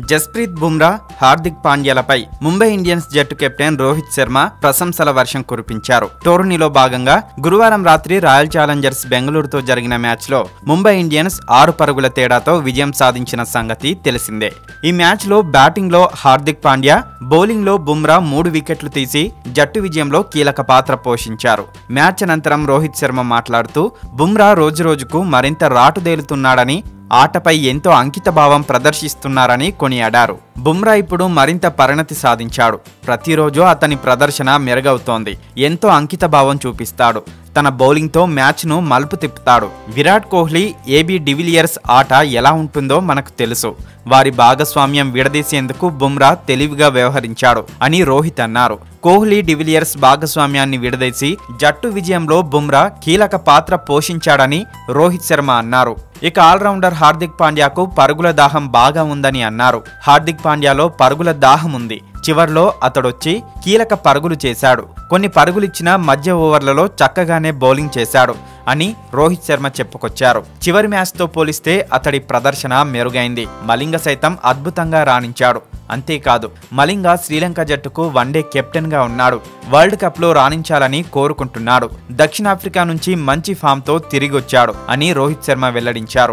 జస్ప్రీత్ బుమ్రా హార్దిక్ పాండ్యాలపై ముంబై ఇండియన్స్ జట్టు కెప్టెన్ రోహిత్ శర్మ ప్రశంసల వర్షం కురిపించారు. టోర్నీలో భాగంగా గురువారం రాత్రి రాయల్ ఛాలెంజర్స్ బెంగళూరుతో జరిగిన మ్యాచ్లో ముంబై ఇండియన్స్ ఆరు పరుగుల తేడాతో విజయం సాధించిన సంగతి తెలిసిందే. ఈ మ్యాచ్లో బ్యాటింగ్లో హార్దిక్ పాండ్యా బౌలింగ్లో బుమ్రా మూడు వికెట్లు తీసి జట్టు విజయంలో కీలక పాత్ర పోషించారు. మ్యాచ్ అనంతరం రోహిత్ శర్మ మాట్లాడుతూ బుమ్రా రోజురోజుకు మరింత రాటుదేలుతున్నాడని ఆటపై ఎంతో అంకితభావం ప్రదర్శిస్తున్నారని కొనియాడారు. బుమ్రా ఇప్పుడు మరింత పరిణతి సాధించాడు. ప్రతిరోజు అతని ప్రదర్శన మెరుగవుతోంది. ఎంతో అంకితభావం చూపిస్తాడు. తన బౌలింగ్తో మ్యాచ్ను మలుపు తిప్పుతాడు. Virat Kohli AB de Villiers ఆట ఎలా ఉంటుందో మనకు తెలుసు. వారి భాగస్వామ్యం విడదీసేందుకు బుమ్రా తెలివిగా వ్యవహరించాడు అని రోహిత్ అన్నారు. కోహ్లీ డివిలియర్స్ భాగస్వామ్యాన్ని విడదీసి జట్టు విజయంలో బుమ్రా కీలక పాత్ర పోషించాడని రోహిత్ శర్మ అన్నారు. ఇక ఆల్రౌండర్ హార్దిక్ పాండ్యాకు పరుగుల దాహం బాగా ఉందని అన్నారు. హార్దిక్ పాండ్యాలో పరుగుల దాహం ఉంది. చివర్లో అతడొచ్చి కీలక పరుగులు చేశాడు. కొన్ని పరుగులిచ్చిన మధ్య ఓవర్లలో చక్కగానే బౌలింగ్ చేశాడు. అని రోహిత్ శర్మ చెప్పుకొచ్చారు. చివరి మ్యాచ్తో పోలిస్తే అతడి ప్రదర్శన మెరుగైంది. మలింగ సైతం అద్భుతంగా రాణించాడు. అంతేకాదు మలింగ శ్రీలంక జట్టుకు వన్డే కెప్టెన్గా ఉన్నాడు. వరల్డ్ కప్లో రాణించాలని కోరుకుంటున్నాడు. దక్షిణాఫ్రికా నుంచి మంచి ఫామ్తో తిరిగొచ్చాడు అని రోహిత్ శర్మ వెల్లడించారు.